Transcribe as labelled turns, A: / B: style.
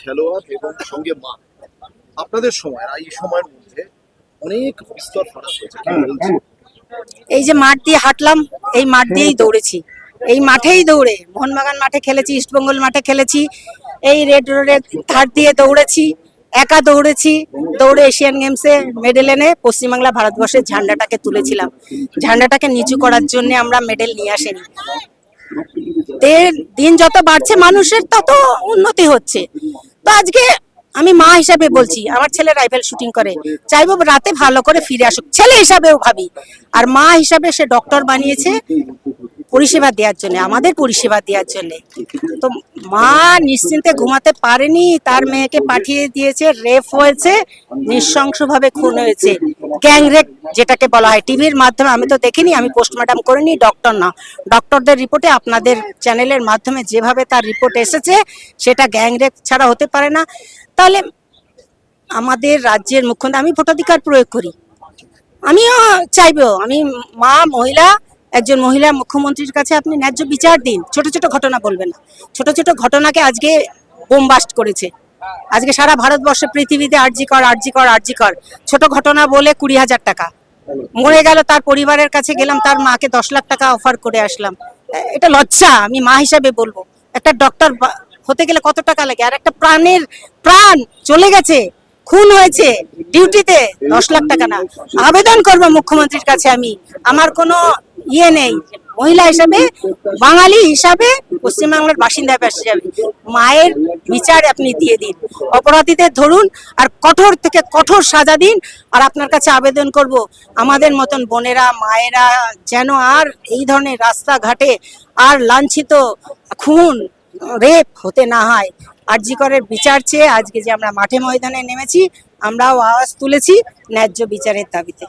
A: খেলোয়াড় এবং সঙ্গে মা। আপনাদের সময় এই সময়ের মধ্যে অনেক বিস্তর ফারাক হয়েছে কি বলছেন?
B: এই যে মাঠ দিয়ে হাঁটলাম এই মাঠ দিয়েই দৌড়েছি। এই মাঠেই দৌড়ে মোহনবাগান মাঠে খেলেছি ইস্টবেঙ্গল মাঠে খেলেছি এই রেড রোডের ধার দিয়ে দৌড়েছি একা দৌড়েছি দৌড়ে এশিয়ান গেমসে মেডেল এনে পশ্চিমবাংলা ভারতবর্ষের ঝান্ডাটাকে তুলেছিলাম। ঝান্ডাটাকে নিচু করার জন্য আমরা মেডেল নিয়ে আসিনি। দিন যত বাড়ছে, মানুষের তত উন্নতি হচ্ছে। তো আজকে আমি মা হিসাবে বলছি, আমার ছেলে রাইফেল শুটিং করে, চাইব রাতে ভালো করে ফিরে আসুক। ছেলে হিসাবেও ভাবি। আর মা হিসাবে সে ডক্টর বানিয়েছে। পরিষেবা দেওয়ার জন্য, আমাদের পরিষেবা দেওয়ার জন্য। তো মা নিশ্চিন্তে ঘুমাতে পারেনি, তার মেয়েকে পাঠিয়ে দিয়েছে, রেপ হয়েছে, নৃশংসভাবে খুন হয়েছে। গ্যাং রেপ যেটাকে বলা হয়, টিভির মাধ্যমে আমি তো দেখিনি, আমি পোস্টমর্টম করিনি, ডক্টর না। ডক্টরদের রিপোর্টে আপনাদের চ্যানেলের মাধ্যমে যেভাবে তার রিপোর্ট এসেছে, সেটা গ্যাং রেপ ছাড়া হতে পারে না। তাহলে আমাদের রাজ্যের মুখ্যমন্ত্রী, আমি ভোটাধিকার প্রয়োগ করি। আমিও চাইব, আমি মা, মহিলা একজন মহিলা মুখ্যমন্ত্রীর কাছে আপনি ন্যায্য বিচার দিন, ছোট ছোট ঘটনা বলবেন না। ছোট ছোট ঘটনাকে আজকে বোমবাস্ট করেছে। আজকে সারা ভারতবর্ষে পৃথিবীতে আরজি কর আরজি কর আরজি কর। ছোট ঘটনা বলে কুড়ি হাজার টাকা। মরে গেল তার পরিবারের কাছে গেলাম, তার মাকে দশ লাখ টাকা অফার করে আসলাম। এটা লজ্জা, আমি মা হিসাবে বলব। একটা ডক্টর হতে গেলে কত টাকা লাগে? আর একটা প্রাণের প্রাণ চলে গেছে, খুন হয়েছে ডিউটিতে দশ লাখ টাকা না। আবেদন করব মুখ্যমন্ত্রীর কাছে আমি। আমার কোনো ইয়ে নেই। মহিলা হিসাবে, বাঙালি হিসাবে পশ্চিমবাংলার বাসিন্দা হিসাবে মায়ের বিচার আপনি দিয়ে দিন। অপরাধীদের ধরুন আর কঠোর থেকে কঠোর সাজা দিন আর আপনার কাছে আবেদন করব। আমাদের মতন বোনেরা, মায়েরা যেন আর এই ধরনের রাস্তাঘাটে আর লাঞ্ছিত, খুন, রেপ হতে না হয়। আরজিকরের বিচার চেয়ে আজকে যে আমরা মাঠে ময়দানে নেমেছি, আমরাও আওয়াজ তুলেছি ন্যায্য বিচারের দাবিতে।